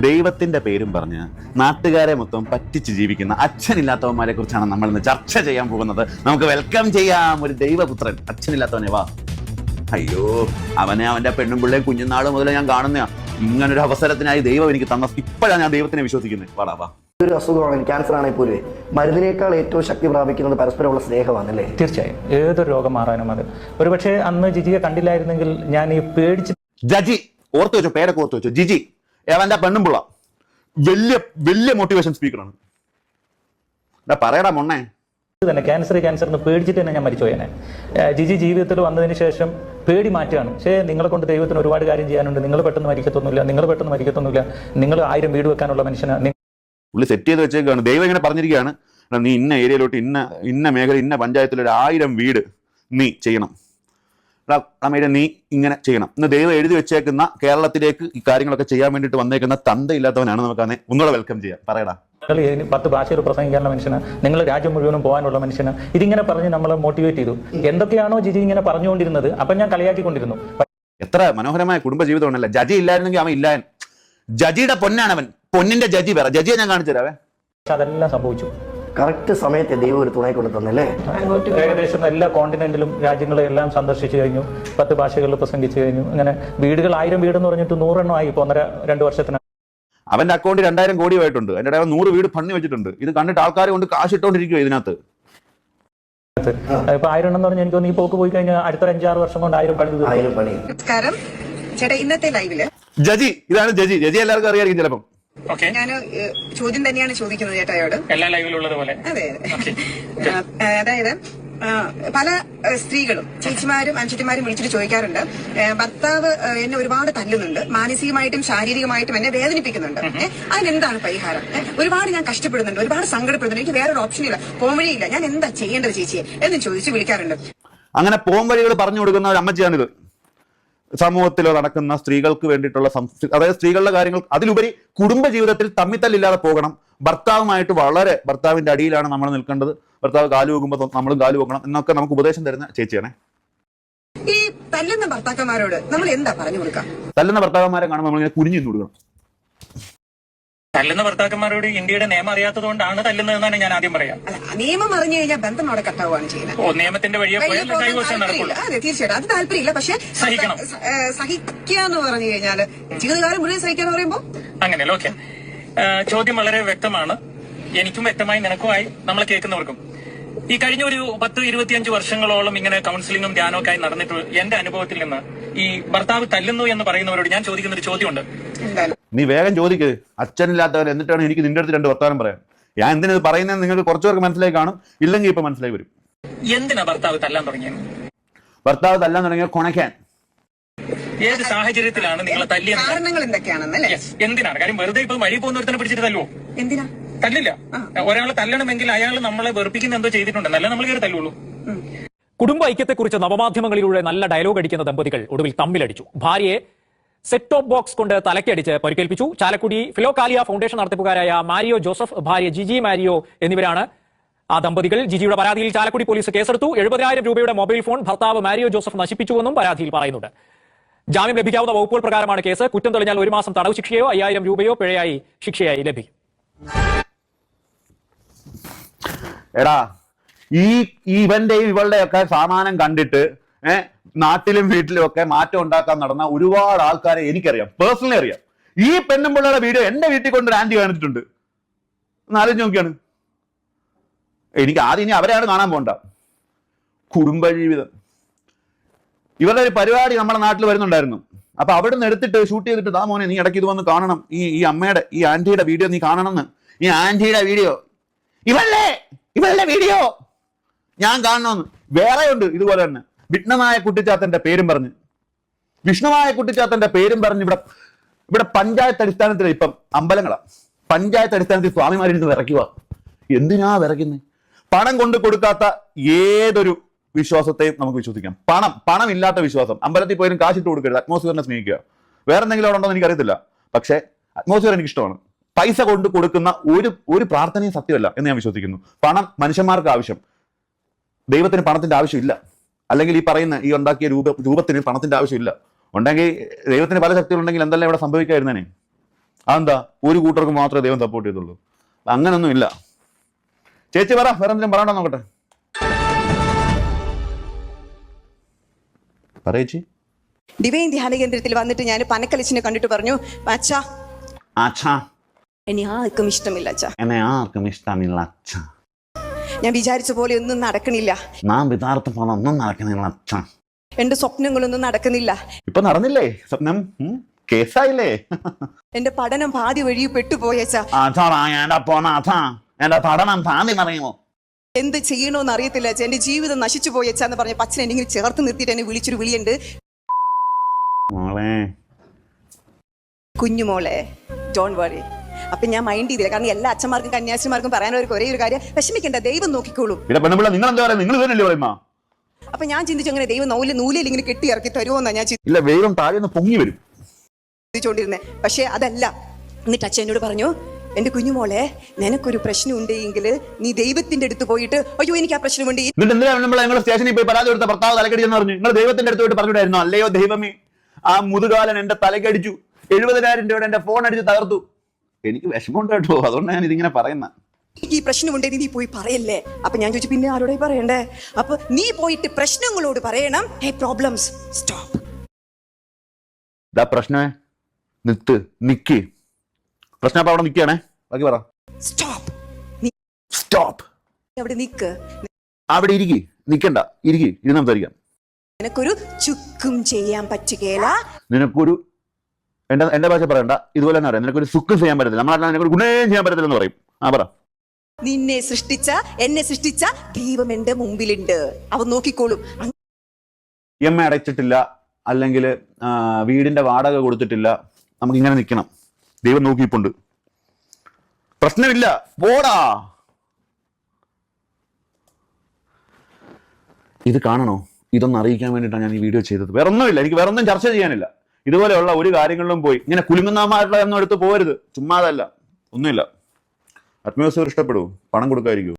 ദൈവത്തിന്റെ പേരും പറഞ്ഞ് നാട്ടുകാരെ മൊത്തം പറ്റിച്ച് ജീവിക്കുന്ന അച്ഛനില്ലാത്തവന്മാരെ കുറിച്ചാണ് നമ്മൾ ഇന്ന് ചർച്ച ചെയ്യാൻ പോകുന്നത്. നമുക്ക് വെൽക്കം ചെയ്യാം ഒരു ദൈവപുത്രൻ. അച്ഛനില്ലാത്തവനെ വാ. അയ്യോ അവനെ അവന്റെ പെണ്ണും പിള്ളേയും കുഞ്ഞുനാൾ മുതൽ ഞാൻ കാണുന്ന ഇങ്ങനൊരു അവസരത്തിനായി ദൈവം എനിക്ക് തന്ന ഇപ്പോഴാണ് ഞാൻ ദൈവത്തിനെ വിശ്വസിക്കുന്നത് വാടാ വാ ഒരു അസുഖമാണ് ക്യാൻസർ ആണെങ്കിൽ പോലും. മരുന്നിനേക്കാൾ ഏറ്റവും ശക്തി പ്രാപിക്കുന്നത് പരസ്പരമുള്ള സ്നേഹമാണ് അല്ലേ തീർച്ചയായും. ഏതൊരു രോഗം മാറാനും അത്. ഒരുപക്ഷെ അന്ന് ജിജിയെ കണ്ടില്ലായിരുന്നെങ്കിൽ ഞാൻ ഈ പേടിച്ച് ജജി ഓർത്തു വെച്ചോ പേരൊക്കെ ഓർത്തു വെച്ചോ. ജിജി അവന്റെ പെണ്ണും പിള്ള. വലിയ വലിയ മോട്ടിവേഷൻ സ്പീക്കറാണ് എന്നാ പറയടാ മൊണ്ണേ. തന്നെ ക്യാൻസർ ക്യാൻസർ എന്ന് പേടിച്ചിട്ട് തന്നെ ഞാൻ മരിച്ചു പോയേനെ. ജിജി ജീവിതത്തിൽ വന്നതിന് ശേഷം പേടി മാറ്റുകയാണ്. പക്ഷേ നിങ്ങളെ കൊണ്ട് ദൈവത്തിന് ഒരുപാട് കാര്യം ചെയ്യാനുണ്ട്. നിങ്ങൾ പെട്ടെന്ന് മരിക്കത്തൊന്നുമില്ല. നിങ്ങൾ പെട്ടെന്ന് മരിക്കത്തൊന്നുമില്ല. നിങ്ങൾ ആയിരം വീട് വെക്കാനുള്ള മനുഷ്യനാണ് പുള്ളി സെറ്റ് ചെയ്ത് വെച്ചേക്കാണ്. ദൈവം ഇങ്ങനെ പറഞ്ഞിരിക്കുകയാണ്. നീ ഇന്ന ഏരിയയിലോട്ട് ഇന്ന ഇന്ന മേഖല ഇന്ന പഞ്ചായത്തിലൊരു ആയിരം വീട് നീ ചെയ്യണം. അമ്മയുടെ നീ ഇങ്ങനെ ചെയ്യണം. ഇന്ന് ദൈവം എഴുതി വെച്ചേക്കുന്ന കേരളത്തിലേക്ക് ഈ കാര്യങ്ങളൊക്കെ ചെയ്യാൻ വേണ്ടിയിട്ട് വന്നേക്കുന്ന തന്തയില്ലാത്തവനാണ് നമുക്ക് അതിനെ ഒന്നുകൂടെ വെൽക്കം ചെയ്യാം. പറയടാ. പത്ത് ഭാഷയിൽ പ്രസംഗിക്കാനുള്ള മനുഷ്യന് നിങ്ങൾ രാജ്യം മുഴുവനും പോകാനുള്ള മനുഷ്യന് ഇതിങ്ങനെ പറഞ്ഞ് നമ്മളെ മോട്ടിവേറ്റ് ചെയ്തു. എന്തൊക്കെയാണോ ജിജി ഇങ്ങനെ പറഞ്ഞുകൊണ്ടിരുന്നത് അപ്പം ഞാൻ കളിയാക്കിക്കൊണ്ടിരുന്നു. എത്ര മനോഹരമായ കുടുംബ ഉണ്ടല്ലേ ജജി ഇല്ലായിരുന്നെങ്കിൽ അവൻ ഇല്ലായൻ. ജജിയുടെ പൊന്നാണ് അവൻ പൊന്നിന്റെ ജജി വേറെ. ജജിയെ ഞാൻ കാണിച്ചു തരാവേ പക്ഷെ അതെല്ലാം സംഭവിച്ചു. കറക്റ്റ് സമയത്ത് ദൈവം ഒരു തുണയെ കൊണ്ട് തന്നല്ലേ? ഏകദേശം എല്ലാ കോണ്ടിനെന്റിലും രാജ്യങ്ങളെ എല്ലാം സന്ദർശിച്ചു കഴിഞ്ഞു. പത്ത് ഭാഷകളിൽ പ്രസംഗിച്ചു കഴിഞ്ഞു. അങ്ങനെ വീടുകൾ ആയിരം വീട് എന്ന് പറഞ്ഞിട്ട് നൂറെണ്ണം ആയി ഇപ്പോൾ ഒന്നര രണ്ട് വർഷത്തിന് അവന്റെ അക്കൗണ്ട് രണ്ടായിരം കോടി ആയിട്ടുണ്ട് അതിന്റെ ഇടയിൽ നൂറ് വീട് പണി വെച്ചിട്ടുണ്ട്. ഇത് കണ്ടിട്ട് ആൾക്കാർ കൊണ്ട് കാശ് ഇട്ടോണ്ടിരിക്കുക ഇതിനകത്ത്. ഇപ്പൊ ആയിരം എന്ന് പറഞ്ഞാൽ എനിക്ക് തോന്നുന്നു ഈ പോക്ക് പോയി കഴിഞ്ഞാൽ അടുത്ത അഞ്ചാറ് വർഷം കൊണ്ട് ആയിരം പണി ആയിരം പണി നമസ്കാരം. ചേട്ടാ ഇന്നത്തെ ലൈവിൽ ജജി ഇതാണ് ജജി. ജജി എല്ലാവർക്കും അറിയായിരിക്കും ചിലപ്പം. ഞാൻ ചോദ്യം തന്നെയാണ് ചോദിക്കുന്നത് ചേട്ടായോട്. എല്ലാ ലൈവിലുള്ളത് പോലെ. അതെ അതെ. അതായത് പല സ്ത്രീകളും ചേച്ചിമാരും അനുചിത്തിമാരും വിളിച്ചിട്ട് ചോദിക്കാറുണ്ട്. ഭർത്താവ് എന്നെ ഒരുപാട് തല്ലുന്നുണ്ട്. മാനസികമായിട്ടും ശാരീരികമായിട്ടും എന്നെ വേദനിപ്പിക്കുന്നുണ്ട്. അതിനെന്താണ് പരിഹാരം? ഒരുപാട് ഞാൻ കഷ്ടപ്പെടുന്നുണ്ട്. ഒരുപാട് സങ്കടപ്പെടുന്നുണ്ട്. എനിക്ക് വേറൊരു ഓപ്ഷൻ ഇല്ല. പോംവഴിയില്ല ഞാൻ എന്താ ചെയ്യേണ്ടത് ചേച്ചിയെ? എന്ന് ചോദിച്ച് വിളിക്കാറുണ്ട്. അങ്ങനെ പോംവഴികൾ പറഞ്ഞു കൊടുക്കുന്ന ഒരു അമ്മച്ചിയാണിത്. സമൂഹത്തിൽ നടക്കുന്ന സ്ത്രീകൾക്ക് വേണ്ടിയിട്ടുള്ള അതായത് സ്ത്രീകളുടെ കാര്യങ്ങൾ അതിലുപരി കുടുംബ ജീവിതത്തിൽ തമ്മിത്തല്ലില്ലാതെ പോകണം. ഭർത്താവുമായിട്ട് വളരെ ഭർത്താവിന്റെ അടിയിലാണ് നമ്മൾ നിൽക്കേണ്ടത്. ഭർത്താവ് കാലു വെക്കുമ്പോൾ നമ്മളും കാലു വെക്കണം എന്നൊക്കെ നമുക്ക് ഉപദേശം തരുന്ന ചേച്ചിയാണേ. ഈ തല്ലുന്ന ഭർത്താക്കന്മാരോട് നമ്മൾ എന്താ പറഞ്ഞു കൊടുക്കാം തല്ലുന്ന ഭർത്താക്കന്മാരെ കാണുമ്പോൾ നമ്മളിങ്ങനെ കുനിഞ്ഞു കൊടുക്കണം തല്ലുന്ന ഭർത്താക്കന്മാരോട് ഇന്ത്യയുടെ നിയമം അറിയാത്തത് കൊണ്ടാണ് തല്ലുന്നതെന്നാണ് ഞാൻ ആദ്യം പറയാം. അല്ല നിയമം അറിഞ്ഞു കഴിഞ്ഞാൽ ബന്ധം അവിടെ കട്ടാവുകയാണ് ചെയ്യുന്നത്. ഓ നിയമത്തിന്റെ വഴിയെ പോയാൽ ഡൈവോഴ്സ് അതെ തീർച്ചയായിട്ടും. അത് താല്പര്യമില്ല. പക്ഷെ സഹിക്കണം. സഹിക്കുക എന്ന് പറഞ്ഞു കഴിഞ്ഞാൽ ജീവിതകാലം മുഴുവൻ സഹിക്കാന്ന് പറയുമ്പോ? അങ്ങനെയല്ല? ഓക്കെ. ചോദ്യം വളരെ വ്യക്തമാണ്. എനിക്കും വ്യക്തമായി നിനക്കുമായി നമ്മളെ കേൾക്കുന്നവർക്കും. ഈ കഴിഞ്ഞ ഒരു പത്ത് ഇരുപത്തിയഞ്ച് വർഷങ്ങളോളം ഇങ്ങനെ കൗൺസിലിംഗും ധ്യാനവും ഒക്കെ ആയി നടന്നിട്ട് എന്റെ അനുഭവത്തിൽ നിന്ന് ഈ ഭർത്താവ് തല്ലുന്നു എന്ന് പറയുന്നവരോട് ഞാൻ ചോദിക്കുന്ന ഒരു ചോദ്യമുണ്ട് നീ വേഗം ചോദിക്ക്. അച്ഛനില്ലാത്തവർ എന്നിട്ടാണ് എനിക്ക് നിന്റെ അടുത്ത് രണ്ട് വർത്താനം പറയാൻ. ഞാൻ എന്തിനാ ഇത് പറയുന്നത് നിങ്ങൾക്ക് കുറച്ചു പേർക്ക് മനസ്സിലായി കാണും. ഇല്ലെങ്കിൽ ഇപ്പൊ മനസ്സിലായി വരും. എന്തിനാ ഭർത്താവ് തല്ലാൻ തുടങ്ങിയത്? ഭർത്താവ് തല്ലാൻ തുടങ്ങിയ കൊണക്കാൻ. ഏത് സാഹചര്യത്തിലാണ് നിങ്ങളെ തല്ലിയ കാരണങ്ങൾ എന്തൊക്കെയാണെന്നല്ലേ? Yes. എന്തിനാണ്? കാര്യം വെറുതെ ഇപ്പൊ വഴി പോകുന്നവരുത്തനെ പിടിച്ചിട്ട് തല്ലുവോ? എന്തിനാ? തല്ലില്ല. ഒരാളെ തല്ലണമെങ്കിൽ അയാൾ നമ്മളെ വെറുപ്പിക്കുന്ന എന്തോ ചെയ്തിട്ടുണ്ടെന്നല്ല നമ്മൾ കയറി തല്ലുള്ളൂ. കുടുംബ ഐക്യത്തെക്കുറിച്ച് നവമാധ്യമങ്ങളിലൂടെ നല്ല ഡയലോഗ് അടിക്കുന്ന ദമ്പതികൾ ഒടുവിൽ തമ്മിലടിച്ചു. ഭാര്യയെ സെറ്റ് ടോപ്പ് ബോക്സ് കൊണ്ട് തലക്കടിച്ച് പരിക്കേൽപ്പിച്ചു. ചാലക്കുടി ഫിലോകാലിയ ഫൗണ്ടേഷൻ നടത്തിപ്പുകാരായ മാരിയോ ജോസഫ് ഭാര്യ ജിജി മാരിയോ എന്നിവരാണ് ആ ദമ്പതികൾ. ജിജിയുടെ പരാതിയിൽ ചാലക്കുടി പോലീസ് കേസെടുത്തു. എഴുപതിനായിരം രൂപയുടെ മൊബൈൽ ഫോൺ ഭർത്താവ് മാരിയോ ജോസഫ് നശിപ്പിച്ചുവെന്നും പരാതിയിൽ പറയുന്നുണ്ട്. ജാമ്യം ലഭിക്കാവുന്ന വകുപ്പുകൾ പ്രകാരമാണ് കേസ്. കുറ്റം തെളിഞ്ഞാൽ ഒരു മാസം തടവ് ശിക്ഷയോ അയ്യായിരം രൂപയോ പിഴയായി ശിക്ഷയായി ലഭിക്കും. എടാ ഈ ഇവന്റെയും ഇവളുടെ ഒക്കെ സാമാനം കണ്ടിട്ട് ഏഹ് നാട്ടിലും വീട്ടിലും ഒക്കെ മാറ്റം ഉണ്ടാക്കാൻ നടന്ന ഒരുപാട് ആൾക്കാരെ എനിക്കറിയാം പേഴ്സണലി അറിയാം. ഈ പെണ്ണുമ്പിള്ളയുടെ വീഡിയോ എന്റെ വീട്ടിൽ കൊണ്ട് ആന്റി കാണിച്ചിട്ടുണ്ട്. നാലഞ്ച് നോക്കിയാണ്. എനിക്ക് ആദ്യം ഇനി അവരെയാണ് കാണാൻ പോണ്ട കുടുംബജീവിതം ഇവരുടെ ഒരു പരിപാടി നമ്മുടെ നാട്ടിൽ വരുന്നുണ്ടായിരുന്നു. അപ്പൊ അവിടെ നിന്ന് എടുത്തിട്ട് ഷൂട്ട് ചെയ്തിട്ട് ദാ മോനെ നീ ഇടയ്ക്ക് ഇത് വന്ന് കാണണം. ഈ ഈ അമ്മയുടെ ഈ ആന്റിയുടെ വീഡിയോ നീ കാണണം എന്ന് ഈ ആന്റിയുടെ വീഡിയോ. ഇവല്ലേ ഇവളുടെ വീഡിയോ. ഞാൻ കാണണമെന്ന് വേറെ ഉണ്ട് ഇതുപോലെ തന്നെ. വിഷ്ണുമായ കുട്ടിച്ചാത്തന്റെ പേരും പറഞ്ഞ്. വിഷ്ണുമായ കുട്ടിച്ചാത്തന്റെ പേരും പറഞ്ഞ് ഇവിടെ ഇവിടെ പഞ്ചായത്ത് അടിസ്ഥാനത്തിൽ ഇപ്പം അമ്പലങ്ങളാണ് പഞ്ചായത്ത് അടിസ്ഥാനത്തിൽ സ്വാമിമാരിൽ നിന്ന് വിറയ്ക്കുക എന്തിനാ വിറയ്ക്കുന്നത് പണം കൊണ്ട് കൊടുക്കാത്ത ഏതൊരു വിശ്വാസത്തെയും നമുക്ക് വിശ്വസിക്കാം. പണം പണം ഇല്ലാത്ത വിശ്വാസം. അമ്പലത്തിൽ പോയാലും കാശിട്ട് കൊടുക്കരുത്. അറ്റ്മോസ്ഫിയറിനെ സ്നേഹിക്കുക. വേറെ എന്തെങ്കിലും അവിടെ ഉണ്ടോ എന്ന് എനിക്കറിയത്തില്ല. പക്ഷേ അറ്റ്മോസ്ഫിയർ എനിക്ക് ഇഷ്ടമാണ് പൈസ കൊണ്ട് കൊടുക്കുന്ന ഒരു ഒരു പ്രാർത്ഥനയും സത്യമല്ല എന്ന് ഞാൻ വിശ്വസിക്കുന്നു. പണം മനുഷ്യന്മാർക്ക് ആവശ്യം. ദൈവത്തിന് പണത്തിന്റെ ആവശ്യമില്ല. അല്ലെങ്കിൽ ഈ പറയുന്ന ഈ ഉണ്ടാക്കിയ രൂപ രൂപത്തിന് പണത്തിന്റെ ആവശ്യമില്ല. ഉണ്ടെങ്കിൽ ദൈവത്തിന് പല ശക്തികളുണ്ടെങ്കിൽ എന്തെല്ലാം ഇവിടെ സംഭവിക്കായിരുന്നേനെ അതെന്താ? ഒരു കൂട്ടർക്ക് മാത്രമേ ദൈവം സപ്പോർട്ട് ചെയ്തുള്ളൂ. അങ്ങനൊന്നും ഇല്ല. ചേച്ചി പറ വേറെ എന്തെങ്കിലും പറയണ്ട നോക്കട്ടെ? പറയേച്ചി ദിവൈൻ ധ്യാന കേന്ദ്രത്തിൽ വന്നിട്ട് ഞാൻ പനക്കലിച്ചിനെ കണ്ടിട്ട് പറഞ്ഞു അച്ഛാ. അച്ഛാ. ഇനി ആർക്കും ഇഷ്ടമില്ല അച്ഛാ. എന്നെ ആർക്കും ഇഷ്ടമില്ല അച്ഛ. ഞാൻ വിചാരിച്ച പോലെ ഒന്നും നടക്കണില്ല. നാം വിതാർത്ഥ പോലെ ഒന്നും നടക്കുന്നില്ല എന്റെ സ്വപ്നങ്ങളൊന്നും നടക്കുന്നില്ല ഇപ്പൊ നടന്നില്ലേ? സ്വപ്നം? ഉം? കേസായില്ലേ? എന്റെ പഠനം പാതി വഴി പെട്ടുപോയച്ചാ അച്ഛാ. എന്റെ പോണ അതാ. എന്റെ പഠനം എന്ത് ചെയ്യണോന്ന് അറിയത്തില്ല അച്ഛാ. എന്റെ ജീവിതം നശിച്ചു പോയച്ചാന്ന് പറഞ്ഞ പച്ചനെ എന്നെ ഇങ്ങനെ ചേർത്ത് നിർത്തിയിട്ട് എന്നെ വിളിച്ചൊരു വിളിയുണ്ട്. മോളെ. കുഞ്ഞുമോളെ ഡോൺ വറി അപ്പൊ ഞാൻ മൈൻഡ് ചെയ്തില്ല. കാരണം എല്ലാ അച്ഛന്മാർക്കും കന്യാസിമാർക്കും പറയാനവർക്ക് ഒരേ ഒരു കാര്യം. വിഷമിക്കണ്ട ദൈവം നോക്കിക്കോളൂ. പിന്നെ പെണ്ണുപിള്ള നിങ്ങൾ എന്താ പറയുക നിങ്ങൾ പറയുമ്പോ അപ്പൊ ഞാൻ ചിന്തിച്ചു അങ്ങനെ ദൈവം നൂൽ നൂലിൽ ഇങ്ങനെ കെട്ടി ഇറക്കി തരുമോന്നാ ഞാൻ ഇല്ല വെയിലും താഴെ നിന്ന് പൊങ്ങി വരും. ചിന്തിച്ചുകൊണ്ടിരുന്നത് പക്ഷെ അതല്ല. എന്നിട്ട് അച്ഛൻ എന്നോട് പറഞ്ഞു എന്റെ കുഞ്ഞുമോളെ നിനക്കൊരു പ്രശ്നം ഉണ്ടെങ്കിൽ നീ ദൈവത്തിന്റെ അടുത്ത് പോയിട്ട് അയ്യോ എനിക്ക് ആ പ്രശ്നമുണ്ട്. ഉണ്ട് എന്നിട്ട് നമ്മൾ സ്റ്റേഷനിൽ പോയി പരാതി കൊടുത്ത ഭർത്താവ് എന്ന് പറഞ്ഞു? നിങ്ങൾ ദൈവത്തിന്റെ അടുത്ത് പോയിട്ട് പറഞ്ഞിട്ടായിരുന്നു അല്ലയോ ദൈവമേ. ആ മുതുകാലൻ എന്റെ തലക്കടിച്ചു. എഴുപതിനായിരം രൂപയുടെ എന്റെ ഫോൺ അടിച്ച് തകർത്തു. എനിക്ക് വിഷമമുണ്ട് കേട്ടോ അതുകൊണ്ടാണ് ഞാൻ ഇതിങ്ങനെ പറയുന്നത് എനിക്ക് ഈ പ്രശ്നമുണ്ടെങ്കിൽ നീ പോയി പറയല്ലേ? അപ്പൊ ഞാൻ ചോദിച്ചു പിന്നെ ആരോടെ പറയണ്ടേ? അപ്പൊ നീ പോയിട്ട് പ്രശ്നങ്ങളോട് പറയണം. ഹേ പ്രോബ്ലംസ് സ്റ്റോപ്പ് ഇതാ പ്രശ്നമേ നിത്ത് നിക്ക്. പ്രശ്നം അപ്പൊ അവിടെ നിൽക്കുകയാണേ ബാക്കി പറ. സ്റ്റോപ്പ് സ്റ്റോപ്പ് അവിടെ നിക്ക്. അവിടെ ഇരിക്കി. നിൽക്കണ്ട ഇരിക്കി. ഇത് സംസാരിക്കാം. നിനക്കൊരു ചുക്കും ചെയ്യാൻ പറ്റുകയില്ല നിനക്കൊരു എന്റെ എന്റെ ഭാഷ പറയണ്ട. ഇതുപോലെ തന്നെ അറിയാം നിനക്കൊരു സുഖം ചെയ്യാൻ പറ്റത്തില്ല. നമ്മളെ നിനക്കൊരു ഗുണേ ചെയ്യാൻ പറ്റത്തില്ലെന്ന് പറയും. ആ പറ. നിന്നെ സൃഷ്ടിച്ച എന്നെ സൃഷ്ടിച്ച ദൈവം എന്റെ മുമ്പിലുണ്ട്. അവൻ നോക്കിക്കോളും. എ അടച്ചിട്ടില്ല. അല്ലെങ്കിൽ വീടിന്റെ വാടക കൊടുത്തിട്ടില്ല. നമുക്ക് ഇങ്ങനെ നിൽക്കണം. ദൈവം നോക്കിയിപ്പുണ്ട്. പ്രശ്നമില്ല. പോടാ. ഇത് കാണണോ? ഇതൊന്ന് അറിയിക്കാൻ വേണ്ടിയിട്ടാണ് ഞാൻ ഈ വീഡിയോ ചെയ്തത്. വേറൊന്നുമില്ല. എനിക്ക് വേറൊന്നും ചർച്ച ചെയ്യാനില്ല. ഇതുപോലെയുള്ള ഒരു കാര്യങ്ങളിലും പോയി. ഇങ്ങനെ കുലുങ്ങുന്നമാരുടെ ഒന്നും എടുത്ത് പോരുത്. ചുമ്മാതല്ല. ഒന്നുമില്ല. അറ്റ്മോസ്ഫിയർ ഇഷ്ടപ്പെടൂ പണം കൊടുക്കാതിരിക്കൂ